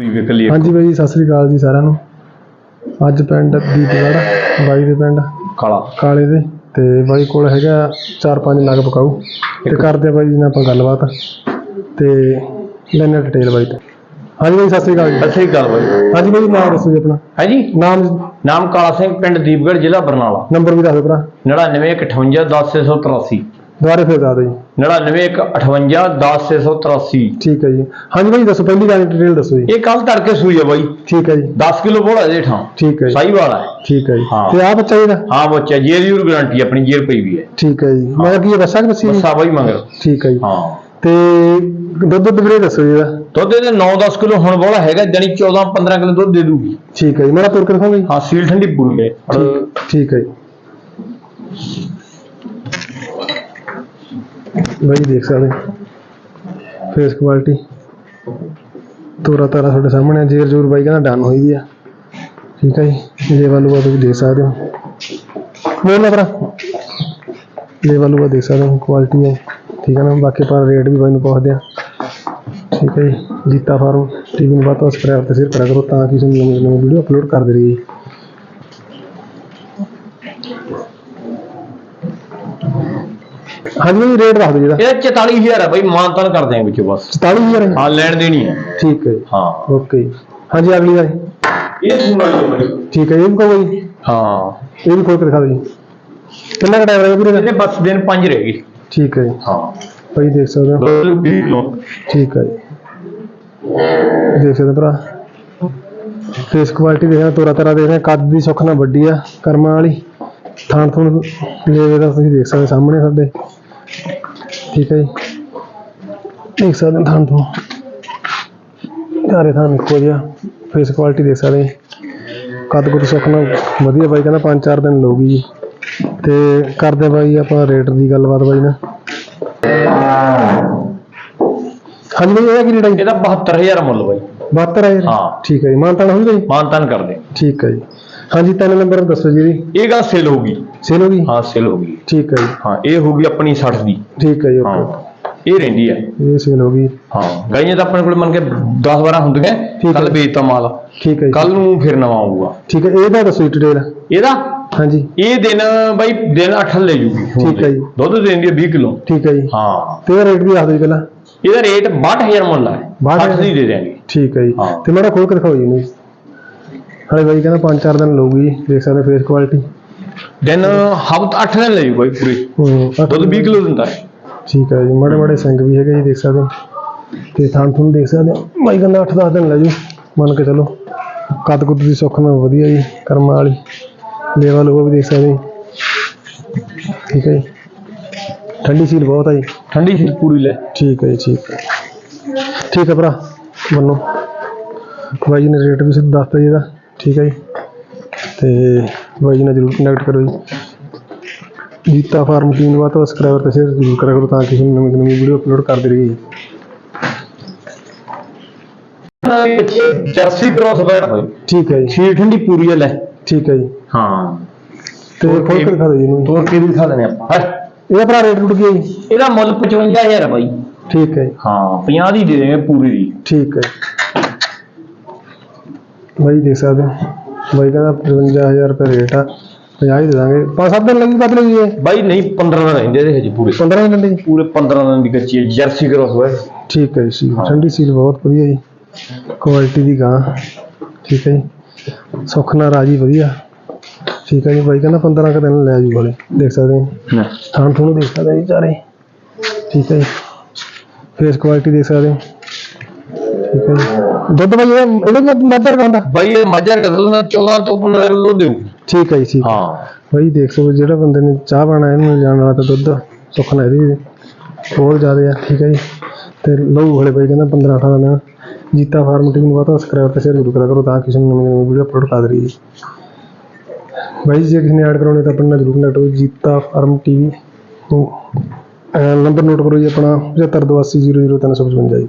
ਸੂਈ ਵੇਖ ਲਈ ਹਾਂਜੀ ਬਾਈ ਜੀ ਸਤਿ ਸ੍ਰੀ ਅਕਾਲ ਜੀ ਸਾਰਿਆਂ ਨੂੰ। ਅੱਜ ਪਿੰਡ ਦੀਪਗੜ੍ਹ ਬਾਈ ਦੇ ਪਿੰਡ। ਕਾਲਾ। ਕਾਲੇ ਦੇ। ਤੇ ਬਾਈ ਕੋਲ ਹੈਗਾ ਚਾਰ ਪੰਜ ਨਗ ਪਕਾਊ। ਤੇ ਕਰਦੇ ਆ ਬਾਈ ਜੀ ਨਾਲ ਆਪਾਂ ਗੱਲਬਾਤ। ਤੇ ਲੈਣੇ ਡਿਟੇਲ ਬਾਈ ਤੋਂ। ਹਾਂਜੀ ਬਾਈ ਸਤਿ ਸ੍ਰੀ ਅਕਾਲ ਜੀ। ਸਤਿ ਸ੍ਰੀ ਅਕਾਲ ਬਾਈ। ਹਾਂਜੀ ਬਾਈ ਨਾਮ ਦੱਸੋ ਜੀ ਆਪਣਾ। ਹੈ ਜੀ। ਨਾਮ ਨਾਮ ਕਾਲਾ ਸਿੰਘ ਪਿੰਡ ਦੀਪਗੜ੍ਹ ਜ਼ਿਲ੍ਹਾ ਬਰਨਾਲਾ। ਨੰਬਰ ਵੀ ਦੱਸ ਦਿਓ ਭਰਾ। 9915810683 ਦੁਬਾਰੇ ਫਿਰ ਦੱਸ ਦਿਓ ਜੀ। 9915810683 ਠੀਕ ਹੈ ਜੀ। ਹਾਂਜੀ ਬਾਈ ਦੱਸੋ ਪਹਿਲੀ ਗੱਲ ਡਿਟੇਲ ਦੱਸੋ ਜੀ। ਇਹ ਕੱਲ ਤੜਕੇ ਸੂਈ ਹੈ ਬਾਈ। ਠੀਕ ਹੈ ਜੀ। 10 ਕਿਲੋ ਬੋਲਾ ਇਹਦੇ ਠਾਂ। ਠੀਕ ਹੈ ਜੀ। ਸਾਈ ਵਾਲਾ ਹੈ। ਠੀਕ ਹੈ ਜੀ। ਹਾਂ। ਤੇ ਆ ਬੱਚਾ ਇਹਦਾ? ਹਾਂ ਬੱਚਾ ਜੇਰ ਦੀ ਗਾਰੰਟੀ ਆਪਣੀ ਜੇਰ ਪਈ ਵੀ ਹੈ। ਠੀਕ ਹੈ ਜੀ। ਮੈਂ ਕੀ ਬੱਸਾ ਕਿ ਬੱਸੀ ਜੀ? ਬੱਸਾ ਬਾਈ ਮਗਰ। ਠੀਕ ਹੈ ਜੀ। ਹਾਂ। ਤੇ ਦੁੱਧ ਦੁੱਧ ਵੀਰੇ ਦੱਸੋ ਜੀ ਇਹਦਾ। ਦੁੱਧ ਇਹਦੇ 9-10 ਕਿਲੋ ਹੁਣ ਬੋਲਾ ਹੈਗਾ ਜਾਨੀ 14-15 ਕਿਲੋ ਦੁੱਧ ਦੇ ਦੂਗੀ। ਠੀਕ ਹੈ ਜੀ। ਮੇਰਾ ਤੁਰ ਕੇ ਜੀ। ਹਾਂ ਸੀਲ ਠੰਡੀ ਪੂਰੀ ਹੈ। ਠੀਕ ਠੀਕ ਹੈ ਜੀ। ਬਾਈ ਦੇਖ ਸਕਦੇ ਫੇਸ ਕੁਆਲਿਟੀ ਤੋਰਾ ਤਾਰਾ ਤੁਹਾਡੇ ਸਾਹਮਣੇ ਆ। ਜੇਰ ਜੂਰ ਬਾਈ ਕਹਿੰਦਾ ਡਨ ਹੋਈ ਵੀ ਆ। ਠੀਕ ਹੈ ਜੀ। ਜੇ ਵਾਲੂ ਆ ਤੁਸੀਂ ਦੇਖ ਸਕਦੇ ਹੋ। ਬੋਲ ਨਾ ਭਰਾ। ਜੇ ਵਾਲੂ ਆ ਦੇਖ ਸਕਦੇ ਹੋ ਕੁਆਲਿਟੀ ਹੈ ਠੀਕ ਹੈ ਨਾ। ਬਾਕੀ ਪਰ ਰੇਟ ਵੀ ਬਾਈ ਨੂੰ ਪੁੱਛਦੇ ਆ। ਠੀਕ ਹੈ ਜੀ। ਜੀਤਾ ਫਾਰਮ ਟੀਵੀ ਨੂੰ ਵੱਧ ਤੋਂ ਸਬਸਕ੍ਰਾਈਬ ਤੇ ਸ਼ੇਅਰ ਕਰਿਆ ਕਰੋ ਤਾਂ ਕਿ ਤੁਹਾਨੂੰ ਨਵੀਂ ਨਵੀਂ ਵੀਡੀਓ ਅਪਲੋਡ ਕਰਦੇ ਰਹੀਏ। ਹਾਂਜੀ ਰੇਟ ਦੱਸ ਦਿਓ ਜੀ ਇਹਦਾ। ਇਹਦਾ 44000 ਹੈ ਬਾਈ ਮਾਨਤਨ ਕਰਦੇ ਆਂ ਵਿੱਚੋਂ ਬਸ। 47000 ਹੈ। ਹਾਂ ਲੈਣ ਦੇਣੀ ਹੈ। ਠੀਕ ਹੈ ਜੀ। ਹਾਂ। ਓਕੇ ਹਾਂਜੀ ਅਗਲੀ ਵਾਰੀ। ਇਹ ਸੁਣਾ ਲਓ ਬਾਈ। ਠੀਕ ਹੈ ਇਹ ਵੀ ਕਹੋ ਜੀ। ਹਾਂ। ਇਹ ਵੀ ਖੋਲ ਕੇ ਦਿਖਾ ਦਿਓ ਜੀ। ਕਿੰਨਾ ਕੁ ਟਾਈਮ ਰਹੇਗਾ ਵੀਰੇ ਇਹਦੇ? ਬਸ ਦਿਨ 5 ਰਹਿ ਗਈ ਠੀਕ ਹੈ ਜੀ। ਹਾਂ। ਭਾਈ ਦੇਖ ਸਕਦੇ ਹੋ। ਦੁੱਧ 20 ਕਿਲੋ ਠੀਕ ਹੈ ਜੀ। ਦੇਖ ਸਕਦੇ ਹੋ ਭਰਾ। ਫੇਸ ਕੁਆਲਿਟੀ ਦੇਖਣਾ ਤੋਰਾ ਤਰਾ ਦੇਖਣਾ ਕੱਦ ਦੀ ਸੁੱਖ ਨਾਲ ਵੱਡੀ ਆ ਕਰਮਾਂ ਵਾਲੀ। ਥਾਣ ਥੁਣ ਲੇਵੇ ਦਾ ਤੁਸੀਂ ਦੇਖ ਸਕਦੇ ਹੋ ਸਾਹਮਣੇ ਸਾਡੇ। ਠੀਕ ਹੈ ਜੀ। ਦੇਖ ਸਕਦੇ ਹੋ ਥਾਣ। ਤੋਂ ਚਾਰੇ ਥਾਣ ਇੱਕੋ ਜਿਹਾ। ਫੇਸ ਕੁਆਲਿਟੀ ਦੇਖ ਸਕਦੇ ਹੋ। ਕੱਦ ਕੁੱਦ ਨਾਲ ਵਧੀਆ ਬਾਈ ਕਹਿੰਦਾ ਪੰਜ ਚਾਰ ਦਿਨ ਲਊਗੀ ਜੀ। ਤੇ ਕਰਦੇ ਬਾਈ ਆਪਾਂ ਰੇਟ ਦੀ ਗੱਲਬਾਤ ਬਾਈ ਨਾਲ। ਹਾਂਜੀ ਬਾਈ ਇਹਦਾ ਕੀ ਰੇਟ ਹੈ ਜੀ? ਇਹਦਾ 72000 ਮੁੱਲ ਬਾਈ। 72 ਹੈ ਹਾਂ। ਠੀਕ ਹੈ ਜੀ। ਮਾਨਤਾਨ ਹੋਈ ਜੀ ਮਾਨਤਨ ਕਰਦੇ। ਠੀਕ ਹੈ ਜੀ। ਹਾਂਜੀ ਤਿੰਨ ਨੰਬਰ ਦੱਸੋ ਜੀ ਇਹਦੀ। ਇਹ ਗੱਲ ਸੇਲ ਹੋਗੀ ਸੇਲ ਹੋ ਗਈ? ਹਾਂ ਸੇਲ ਹੋਗੀ ਠੀਕ ਹੈ ਜੀ। ਹਾਂ ਇਹ ਹੋਗੀ ਆਪਣੀ 60 ਦੀ। ਠੀਕ ਹੈ ਜੀ ਹਾਂ ਓਕੇ ਇਹ ਰਹਿੰਦੀ ਹੈ। ਇਹ ਸੇਲ ਹੋ ਗਈ। ਹਾਂ ਗਾਈਆਂ ਤਾਂ ਆਪਣੇ ਕੋਲ ਮੰਨ ਕੇ 10 12 ਹੁੰਦੀਆਂ। ਕੱਲ। ਵੇਚਤਾ ਮਾਲ। ਠੀਕ ਹੈ ਜੀ। ਕੱਲ ਨੂੰ ਫਿਰ ਨਵਾਂ ਆਊਗਾ। ਠੀਕ ਹੈ ਇਹਦਾ ਦੱਸੋ ਡਿਟੇਲ ਇਹਦਾ? ਹਾਂਜੀ। ਇਹ ਦਿਨ ਬਾਈ ਦਿਨ 8 ਲੈ ਜੂਗੀ। ਠੀਕ ਹੈ ਜੀ। ਦੁੱਧ ਦੇਂਦੀ ਹੈ 20 ਕਿਲੋ। ਠੀਕ ਹੈ ਜੀ। ਹਾਂ। ਤੇ ਰੇਟ ਵੀ ਦੱਸ ਦਿਓ ਜੀ ਪਹਿਲਾਂ। ਇਹਦਾ ਰੇਟ 62000 ਮੁੱਲ ਹੈ। 62,000 60 ਦੀ ਦੇ ਦੇਾਂਗੇ ਠੀਕ ਹੈ ਜੀ। ਹਾਂ। ਤੇ ਮੇਰਾ ਖੋਲ ਕੇ ਦਿਖਾਓ ਜੀ ਇਹਨੂੰ। ਹਲੇ ਬਾਈ ਕਹਿੰਦਾ ਪੰਜ ਚਾਰ ਦਿਨ ਲਊਗੀ ਜੀ ਦੇਖ ਸਕਦੇ ਫੇਸ ਕੁਆਲਿਟੀ ਦਿਨ ਹਫਤ 8 ਦਿਨ ਲੈ ਜੂ ਬਾਈ ਪੂਰੀ। ਦੁੱਧ 20 ਕਿਲੋ ਦਿੰਦਾ ਹੈ। ਠੀਕ ਹੈ ਜੀ ਮਾੜੇ ਮਾੜੇ ਸਿੰਗ ਵੀ ਹੈਗੇ ਜੀ ਦੇਖ ਸਕਦੇ ਹੋ। ਤੇ ਥਾਣ ਥੁਣ ਦੇਖ ਸਕਦੇ ਹੋ। ਬਾਈ ਕਹਿੰਦਾ 8-10 ਦਿਨ ਲੈ ਜੂ ਮੰਨ ਕੇ ਚਲੋ। ਕੱਦ ਕੁੱਦ ਦੀ ਸੁੱਖ ਨਾਲ ਵਧੀਆ ਜੀ ਕਰਮਾਂ ਵਾਲੀ। ਲੇਵਾ ਲੂਆ ਵੀ ਦੇਖ ਸਕਦੇ ਹੋ। ਠੀਕ ਹੈ ਜੀ। ਠੰਡੀ ਸੀਲ ਬਹੁਤ ਹੈ ਜੀ। ਠੰਡੀ ਸੀ ਪੂਰੀ ਲੈ। ਠੀਕ ਹੈ ਜੀ ਠੀਕ ਹੈ। ਠੀਕ ਹੈ ਭਰਾ ਮੰਨੋ। ਬਾਈ ਜੀ ਨੇ ਰੇਟ ਵੀ ਸਿੱਧਾ ਦੱਸਤਾ ਜੀ ਇਹਦਾ। ਠੀਕ ਹੈ ਜੀ। ਤੇ ਬਾਈ ਜੀ ਨਾਲ ਜਰੂਰ ਕਨੈਕਟ ਕਰੋ ਜੀ। ਜੀਤਾ ਫਾਰਮ ਟੀਮ ਨੂੰ ਵੱਧ ਤੋਂ ਸਬਸਕ੍ਰਾਈਬਰ ਤੇ ਸ਼ੇਅਰ ਜ਼ਰੂਰ ਕਰਿਆ ਕਰੋ ਤਾਂ ਕਿ ਤੁਹਾਨੂੰ ਨਵੀਂ ਵੀਡੀਓ ਅਪਲੋਡ ਕਰਦੇ ਰਹੀਏ ਜੀ। ਜਰਸੀ ਕ੍ਰੋਸ ਬੈਠ ਠੀਕ ਹੈ ਜੀ। ਠੰਡੀ ਪੂਰੀ ਹੈ ਲੈ। ਠੀਕ ਹੈ ਜੀ। ਹਾਂ। ਤੇ ਕੀ? ਦਿਖਾ ਦਿਓ ਜੀ ਇਹਨੂੰ? ਤੋਰ ਕੇ ਵੀ ਦਿਖਾ ਦੇਣੇ ਆਪਾਂ। ਇਹਦਾ ਭਰਾ ਰੇਟ ਟੁੱਟ ਗਿਆ ਜੀ? ਇਹਦਾ ਮੁੱਲ 55000 ਹੈ ਬਾਈ। ਠੀਕ ਹੈ ਜੀ। ਹਾਂ 50 ਦੀ ਦੇ ਦੇਵਾਂਗੇ ਪੂਰੀ ਦੀ। ਠੀਕ ਹੈ ਬਾਈ ਦੇਖ ਸਕਦੇ ਹੋ। ਬਾਈ ਕਹਿੰਦਾ 55000 ਰੁਪਏ ਰੇਟ ਆ 50 ਹੀ ਦੇ ਦਾਂਗੇ। ਪੰਜ ਸੱਤ ਦਿਨ ਲੱਗੀ ਲੱਗੀ ਇਹ ਬਾਈ ਨਹੀਂ 15 ਦਿਨ ਰਹਿੰਦੇ ਇਹਦੇ ਹਜੇ ਪੂਰੇ। 15 ਦਿਨ ਜੀ ਪੂਰੇ 15 ਦਿਨ ਦੀ ਕੱਚੀ ਹੈ ਜਰਸੀ ਕ੍ਰੋਸ ਹੋਏ ਠੀਕ ਹੈ ਜੀ ਸੀਲ। ਹਾਂ। ਠੰਡੀ ਸੀਲ ਬਹੁਤ ਵਧੀਆ ਜੀ। ਕੁਆਲਿਟੀ ਦੀ ਗਾਂ। ਠੀਕ ਹੈ ਜੀ। ਸੁੱਖ ਨਾਲ ਰਾਜੀ ਵਧੀਆ। ਠੀਕ ਹੈ ਜੀ ਬਾਈ ਕਹਿੰਦਾ 15 ਕੁ ਦਿਨ ਲੈ ਜੂ ਵਾਲੇ ਦੇਖ ਸਕਦੇ ਹੋ। ਥਾਣ ਥੂਣ ਦੇਖ ਸਕਦੇ ਹੋ ਜੀ ਚਾਰੇ। ਠੀਕ ਹੈ ਜੀ। ਫੇਸ ਕੁਆਲਿਟੀ ਦੇਖ ਸਕਦੇ ਹੋ। ਠੀਕ ਹੈ ਜੀ ਦੁੱਧ ਬਾਈ ਇਹਦਾ ਇਹਦਾ ਮੱਦਰ ਕਹਿੰਦਾ ਬਾਈ ਇਹ ਮਾਜਰ ਕਦਲ ਨਾਲ 14 ਤੋਂ 15 ਕਿਲੋ ਦੇਊ ਠੀਕ ਹੈ ਜੀ ਠੀਕ ਹੈ। ਹਾਂ। ਬਾਈ ਦੇਖ ਸਕਦੇ ਹੋ, ਜਿਹੜਾ ਬੰਦੇ ਨੇ ਚਾਹ ਪਾਣਾ ਇਹਨੂੰ ਜਾਣ ਵਾਲਾ ਤਾਂ ਦੁੱਧ ਸੁੱਖ ਨਾਲ ਇਹਦੀ ਬਹੁਤ ਜ਼ਿਆਦਾ ਆ ਠੀਕ ਹੈ ਜੀ। ਤੇ ਲਹੂ ਹਲੇ ਬਾਈ ਕਹਿੰਦਾ 15 18 ਦਿਨ। ਜੀਤਾ ਫਾਰਮ ਟੀਮ ਨੂੰ ਬਾਤਾਂ ਸਬਸਕ੍ਰਾਈਬ ਤੇ ਸ਼ੇਅਰ ਜ਼ਰੂਰ ਕਰਿਆ ਕਰੋ ਤਾਂ ਕਿਸੇ ਨੂੰ ਨਵੀਂ ਨਵੀਂ ਵੀਡੀਓ ਅਪਲੋਡ ਕਰ ਰਹੀ ਹੈ ਬਾਈ ਜੇ ਕਿਸੇ ਨੇ ਐਡ ਕਰਾਉਣੀ ਤਾਂ ਆਪਣੇ ਨਾਲ ਜ਼ਰੂਰ ਕਨੈਕਟ ਕਰੋ Jeeta farm TV number note ਕਰੋ ਜੀ ਆਪਣਾ 7582800355 ਜੀ।